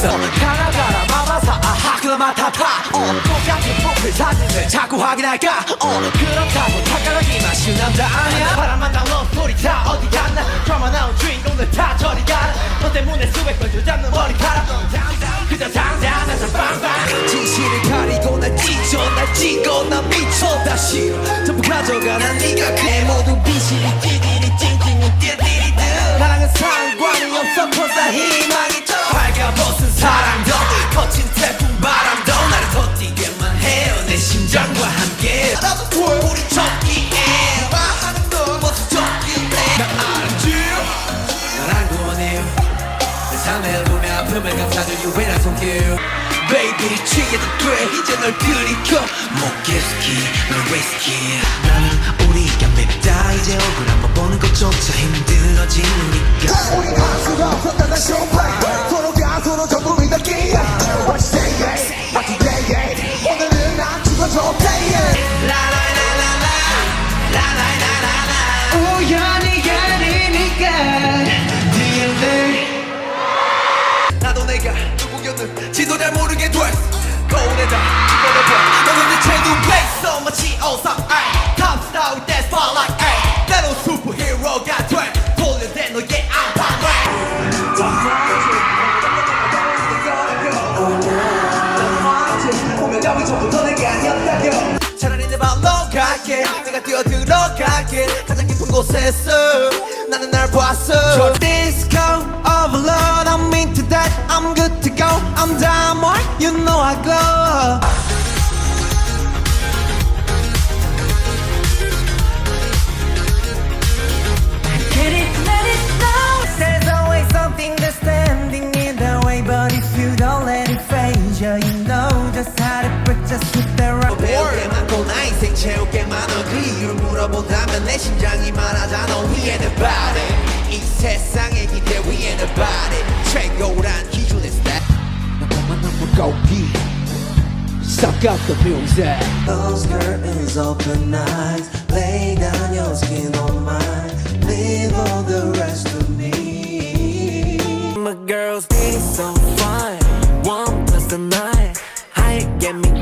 있어. 가나가라 마마사 아하 그마타타 어 똑같은 포플 사진을 자꾸 확인할까? 어 그렇다고 착각하기만 쉬운 남자 아니야? 바람만 나온 소리 다 어디 갔나? 드라마 나온 주인공들 다 저리 가라. 너 때문에 수백 번 조잡는 머리카락 그저 당장 나서 빵빵. 진실을 가리고 날 찢어 날 찢어. 난 미쳐 다시 전부 가져가 난 네가 그 보며 아픔을 감싸줄 유일한 손길. Baby 취해도 돼. 이제 널 들이켜. 목계속히 널 위스키 나는 우리가 맵다 이제 얼굴 한번 보는 것조차 힘들어 차라리 내 발로 갈게 내가 뛰어 들어갈게 가장 깊은 곳에서 나는 날 봤어 Your disco overload I'm into that I'm good to go I'm down more You know I glow 물어본다면 내 심장이 말하잖아 We ain't about it 이 세상의 기대 We ain't about it 최고란 기준의 스타일 나만 한번 고기 Suck out the music Those curtains open eyes Lay down your skin on mine Leave all the rest to me My girls be so fine. One plus the nine. I get me